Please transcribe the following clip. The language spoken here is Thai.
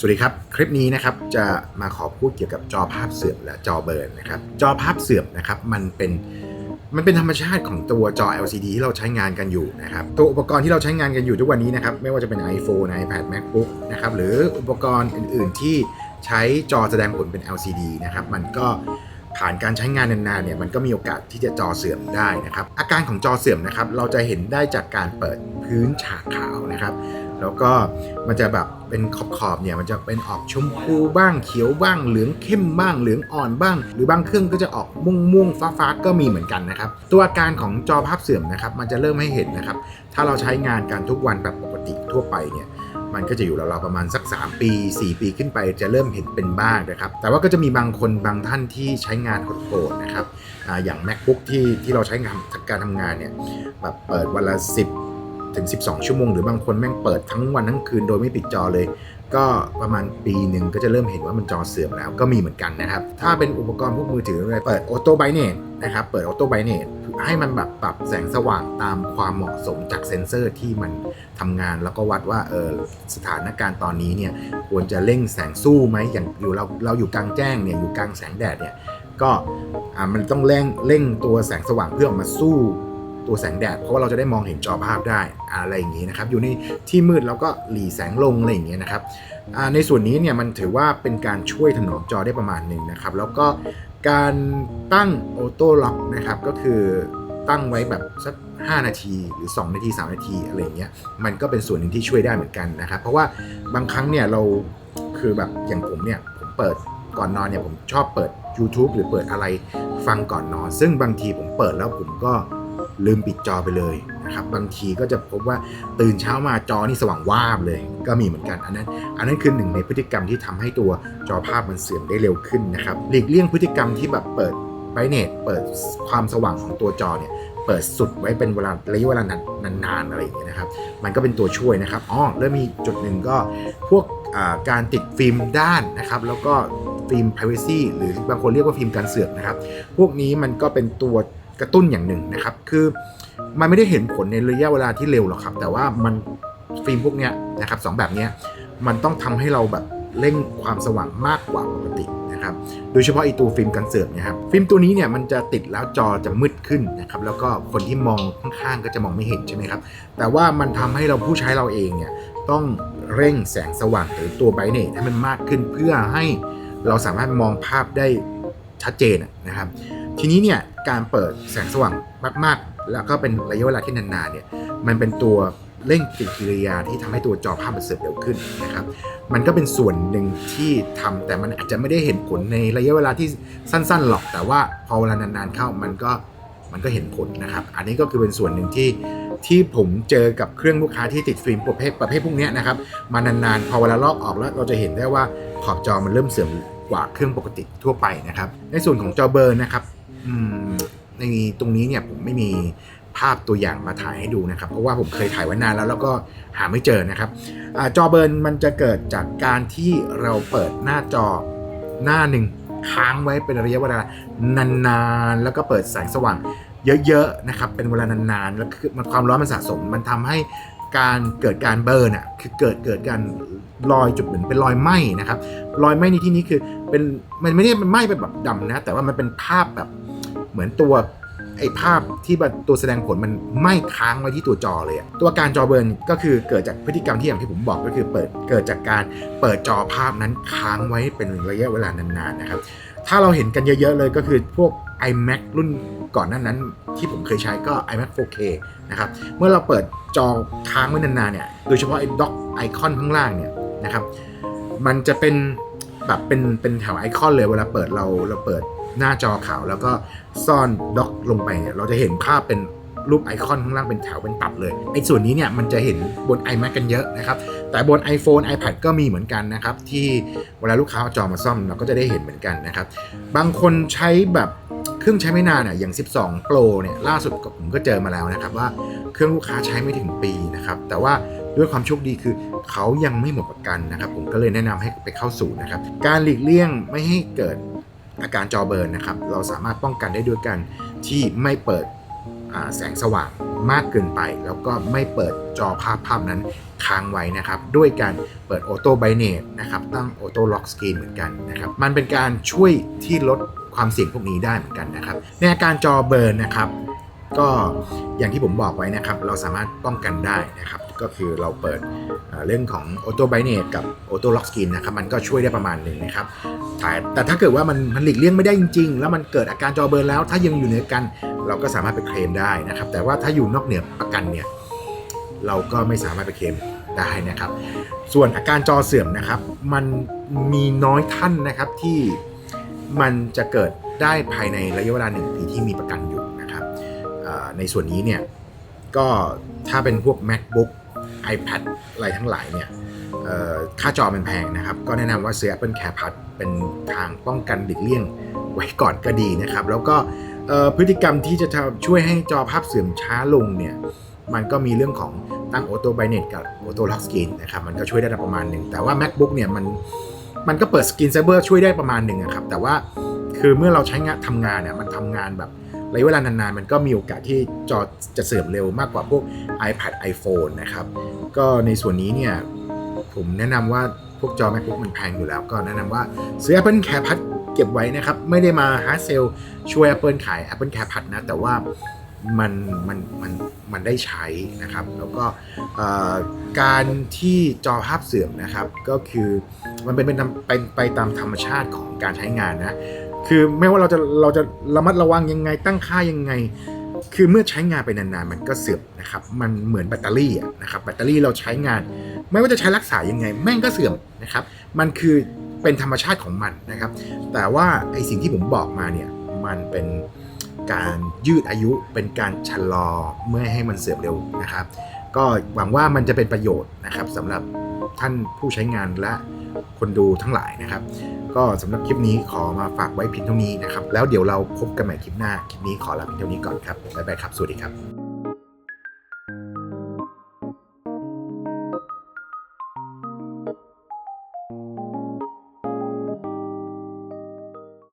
สวัสดีครับ คลิปนี้นะครับจะมาขอพูดเกี่ยวกับจอภาพเสื่อมและจอเบิร์นนะครับจอภาพเสื่อมนะครับมันเป็นมันเป็นธรรมชาติของตัวจอ LCD ที่เราใช้งานกันอยู่นะครับตัวอุปกรณ์ที่เราใช้งานกันอยู่ทุกวันนี้นะครับไม่ว่าจะเป็น iPhone iPad MacBook นะครับหรืออุปกรณ์อื่น ๆ ที่ใช้จอแสดงผลเป็น LCD นะครับมันก็ผ่านการใช้งานนานๆเนี่ยมันก็มีโอกาสที่จะจอเสื่อมได้นะครับอาการของจอเสื่อมนะครับเราจะเห็นได้จากการเปิดพื้นฉากขาวนะครับ แล้วก็มันจะแบบเป็นขอบๆเนี่ยมันจะเป็นออกชมพูบ้างเขียวบ้างเหลืองเข้มบ้างเหลืองอ่อนบ้าง หรือบางเครื่องก็จะออกม่วงม่วงๆฟ้าก็มีเหมือนกันนะครับ ตัวอาการของจอภาพเสื่อมนะครับ มันจะเริ่มให้เห็นนะครับ ถ้าเราใช้งานกันทุกวันแบบปกติทั่วไปเนี่ยมันก็จะอยู่ราวๆประมาณสัก 3 ปี 4 ปีขึ้นไปจะเริ่มเห็นเป็นบ้างนะครับ แต่ว่าก็จะมีบางคนบางท่านที่ใช้งานโหดๆนะครับออย่าง macbook ที่ที่เราใช้งานการทำงานเนี่ยแบบเปิดวันละ 10 ถึง 12 ชั่วโมง หรือบางคนแม่งเปิดทั้งวันทั้งคืนโดยไม่ปิดจอเลย ก็ประมาณปีหนึ่งก็จะเริ่มเห็นว่ามันจอเสื่อมแล้วก็มีเหมือนกันนะครับ ถ้าเป็นอุปกรณ์พวกมือถืออะไรเปิดออโต้ไบเนตนะครับเปิดออโต้ไบเนตให้มันแบบปรับแสงสว่างตามความเหมาะสมจากเซ็นเซอร์ที่มันทำงานแล้วก็วัดว่าเออสถานการณ์ตอนนี้เนี่ยควรจะเร่งแสงสู้ไหมอย่างอยู่เราเราอยู่กลางแจ้งเนี่ยอยู่กลางแสงแดดเนี่ยก็อ่ามันต้องเร่งเร่งตัวแสงสว่างเพื่อออกมาสู้ ตัวแสงแดด เพราะว่าเราจะได้มองเห็นจอภาพได้อะไรอย่างนี้นะครับ อยู่ในที่มืดเราก็หลีแสงลงอะไรอย่างเงี้ยนะครับในส่วนนี้เนี่ยมันถือว่าเป็นการช่วยถนอมจอได้ประมาณหนึ่งนะครับ แล้วก็การตั้งออโต้ล็อกนะครับ ก็คือตั้งไว้แบบสัก5นาทีหรือ 2 นาที 3 นาทีอะไรเงี้ยมันก็เป็นส่วนหนึ่งที่ช่วยได้เหมือนกันนะครับ เพราะว่าบางครั้งเนี่ยเราคือแบบอย่างผมเนี่ยผมเปิดก่อนนอนเนี่ยผมชอบเปิด YouTube หรือเปิดอะไรฟังก่อนนอน ซึ่งบางทีผมเปิดแล้วผมก็ ลืมปิดจอไปเลยนะครับบางทีก็จะพบว่าตื่นเช้ามาจอนี่สว่างวาบเลย ก็มีเหมือนกันอันนั้น อันนั้นคือหนึ่งในพฤติกรรมที่ทำให้ตัวจอภาพมันเสื่อมได้เร็วขึ้นนะครับหลีกเลี่ยงพฤติกรรมที่แบบเปิดไบเนตเปิดความสว่างของตัวจอเนี่ยเปิดสุดไว้เป็นเวลาระยะเวลานานๆอะไรอย่างเงี้ยนะครับมันก็เป็นตัวช่วยนะครับอ๋อเริ่มมีจุดหนึ่งก็พวกการติดฟิล์มด้านนะครับแล้วก็ฟิล์ม privacy หรือบางคนเรียกว่าฟิล์มกันเสื่อมนะครับ พวกนี้มันก็เป็นตัว กระตุ้นอย่างหนึ่งนะครับ คือมันไม่ได้เห็นผลในระยะเวลาที่เร็วหรอกครับ แต่ว่ามันฟิล์มพวกเนี้ยนะครับสองแบบเนี้ยมันต้องทำให้เราแบบเร่งความสว่างมากกว่าปกตินะครับ โดยเฉพาะไอตัวฟิล์มกันเสื่อมนี่ยครับ ฟิล์มตัวนี้เนี่ยมันจะติดแล้วจอจะมืดขึ้นนะครับ แล้วก็คนที่มองข้างๆก็จะมองไม่เห็นใช่ไหมครับ แต่ว่ามันทำให้เราผู้ใช้เราเองเนี่ยต้องเร่งแสงสว่างหรือตัวไบเนตให้มันมากขึ้นเพื่อให้เราสามารถมองภาพได้ชัดเจนนะครับ ทีนี้เนี่ยการเปิดแสงสว่างมากๆ แล้วก็เป็นระยะเวลาที่นานๆเนี่ยมันเป็นตัวเร่งปฏิกิริยาที่ทำให้ตัวจอภาพมันเสื่อมเร็วขึ้นนะครับ มันก็เป็นส่วนหนึ่งที่ทำแต่มันอาจจะไม่ได้เห็นผลในระยะเวลาที่สั้นๆหรอก แต่ว่าพอเวลานานๆเข้ามันก็มันก็เห็นผลนะครับ อันนี้ก็คือเป็นส่วนหนึ่งที่ที่ผมเจอกับเครื่องลูกค้าที่ติดฟิล์มประเภทประเภทพวกนี้นะครับมานานๆพอเวลาลอกออกแล้วเราจะเห็นได้ว่าขอบจอมันเริ่มเสื่อมกว่าเครื่องปกติทั่วไปนะครับ ในส่วนของจอเบอร์นะครับ ในตรงนี้เนี่ยผมไม่มีภาพตัวอย่างมาถ่ายให้ดูนะครับ เพราะว่าผมเคยถ่ายไว้นานแล้วแล้วก็หาไม่เจอนะครับอจอเบิร์นมันจะเกิดจากการที่เราเปิดหน้าจอหน้าหนึ่งค้างไว้เป็นระยะเวลานานๆแล้วก็เปิดแสงสว่างเยอะๆนะครับเป็นเวลานานๆแล้วคือมันความร้อนมันสะสม มันทำให้การเกิดการเบิร์นอะคือเกิดเกิดการรอยจุดเหมือนเป็นรอยไหม้นะครับรอยไหม้ในที่นี้คือเป็นมันไม่ได้เป็นไหม้เป็นแบบดำนะ แต่ว่ามันเป็นภาพแบบ เหมือนตัวไอ้ภาพที่ตัวแสดงผลมันไม้ค้างไว้ที่ตัวจอเลย ตัวการจอเบิร์นก็คือเกิดจากพฤติกรรมที่อย่างที่ผมบอกก็คือเปิดเกิดจากการเปิดจอภาพนั้นค้างไว้เป็นระยะเวลานานๆนะครับ ถ้าเราเห็นกันเยอะๆเลยก็คือพวก iMac รุ่นก่อนหนั้นนั้นที่ผมเคยใช้ก็ iMac 4K นะครับ เมื่อเราเปิดจอค้างไว้นานๆเนี่ย โดยเฉพาะไอ้ด็อกไอคอนข้างล่างเนี่ยนะครับ มันจะเป็นแบบเป็นเป็นแถวไอคอนเลยเวลาเปิดเราเราเปิด หน้าจอขาวแล้วก็ซ่อนด็อกลงไปเนี่ยเราจะเห็นภาพเป็นรูปไอคอนข้างล่างเป็นแถวเป็นตับเลยไอ้ส่วนนี้เนี่ยมันจะเห็นบน iMac กันเยอะนะครับ แต่บน iPhone iPad ก็มีเหมือนกันนะครับ ที่เวลาลูกค้าเอาจอมาซ่อมเราก็จะได้เห็นเหมือนกันนะครับ บางคนใช้แบบเครื่องใช้ไม่นานอะอย่าง 12 Pro เนี่ยล่าสุดผมก็เจอมาแล้วนะครับ ว่าเครื่องลูกค้าใช้ไม่ถึงปีนะครับ แต่ว่าด้วยความโชคดีคือเขายังไม่หมดประกันนะครับ ผมก็เลยแนะนำให้ไปเข้าสู่นะครับ การหลีกเลี่ยงไม่ให้เกิด อาการจอเบิร์นนะครับ เราสามารถป้องกันได้ด้วยกันที่ไม่เปิดแสงสว่างมากเกินไป แล้วก็ไม่เปิดจอภาพภาพนั้นค้างไว้นะครับ ด้วยการเปิดออโต้ไบเนตนะครับ ตั้งออโต้ล็อกสกรีนเหมือนกันนะครับ มันเป็นการช่วยที่ลดความเสี่ยงพวกนี้ได้เหมือนกันนะครับ ในอาการจอเบิร์นนะครับ ก็อย่างที่ผมบอกไว้นะครับ เราสามารถป้องกันได้นะครับ ก็คือเราเปิดเรื่องของ Auto b i n a t e กับ Auto Lock Screen นะครับมันก็ช่วยได้ประมาณหนึ่งนะครับแต่แต่ถ้าเกิดว่ามันมันหลีกเลี่ยงไม่ได้จริง ๆ แล้วมันเกิดอาการจอเบิร์นแล้ว ถ้ายังอยู่เหนือกัน เราก็สามารถไปเคลมได้นะครับ แต่ว่าถ้าอยู่นอกเหนือประกันเนี่ยเราก็ไม่สามารถไปเคลมได้นะครับ ส่วนอาการจอเสื่อมนะครับมันมีน้อยท่านนะครับที่มันจะเกิดได้ภายในระยะเวลาหนึ่งปีที่มีประกันอยู่นะครับในส่วนนี้เนี่ยก็ถ้าเป็นพวก macbook ipad อะไรทั้งหลายเนี่ยค่าจอมันแพงนะครับ ก็แนะนำว่าซื้อ Apple Care Plus เป็นทางป้องกันหลีกเลี่ยงไว้ก่อนก็ดีนะครับ แล้วก็พฤติกรรมที่จะช่วยให้จอภาพเสื่อมช้าลงเนี่ยมันก็มีเรื่องของตั้ง Auto b i n a t e กับ Auto Lock Screen นะครับมันก็ช่วยได้ประมาณหนึ่ง แต่ว่า MacBook เนี่ยมันมันก็เปิด Screen Saver ช่วยได้ประมาณหนึ่งอะครับ แต่ว่าคือเมื่อเราใช้งานทำงานเนี่ยมันทำงานแบบระยะเวลานานๆ มันก็มีโอกาสที่จอจะเสื่อมเร็วมากกว่าพวก iPad iPhone นะครับ ก็ในส่วนนี้เนี่ยผมแนะนำว่าพวกจอ MacBook มันแพงอยู่แล้ว ก็แนะนำว่าซื้อ Apple Care Plus เก็บไว้นะครับ ไม่ได้มาหาเซลช่วย Apple ขาย Apple Care Plus นะ แต่ว่ามันมันมันมันได้ใช้นะครับ แล้วก็การที่จอภาพเสื่อมนะครับ ก็คือมันเป็นเป็นเป็นไปตามธรรมชาติของการใช้งานนะ คือไม่ว่าเราจะเราจะระมัดระวังยังไงตั้งค่ายังไง คือเมื่อใช้งานไปนานๆ มันก็เสื่อมนะครับ มันเหมือนแบตเตอรี่นะครับ แบตเตอรี่เราใช้งาน ไม่ว่าจะใช้รักษายังไง แม่งก็เสื่อมนะครับ มันคือเป็นธรรมชาติของมันนะครับ แต่ว่าไอสิ่งที่ผมบอกมาเนี่ย มันเป็นการยืดอายุ เป็นการชะลอเมื่อให้มันเสื่อมเร็วนะครับ ก็หวังว่ามันจะเป็นประโยชน์นะครับสำหรับท่านผู้ใช้งานและ คนดูทั้งหลายนะครับ ก็สำหรับคลิปนี้ขอมาฝากไว้เพียงเท่านี้นะครับ แล้วเดี๋ยวเราพบกันใหม่คลิปหน้า คลิปนี้ขอลาเพียงเท่านี้ก่อนครับบ๊ายบายครับ สวัสดีครับ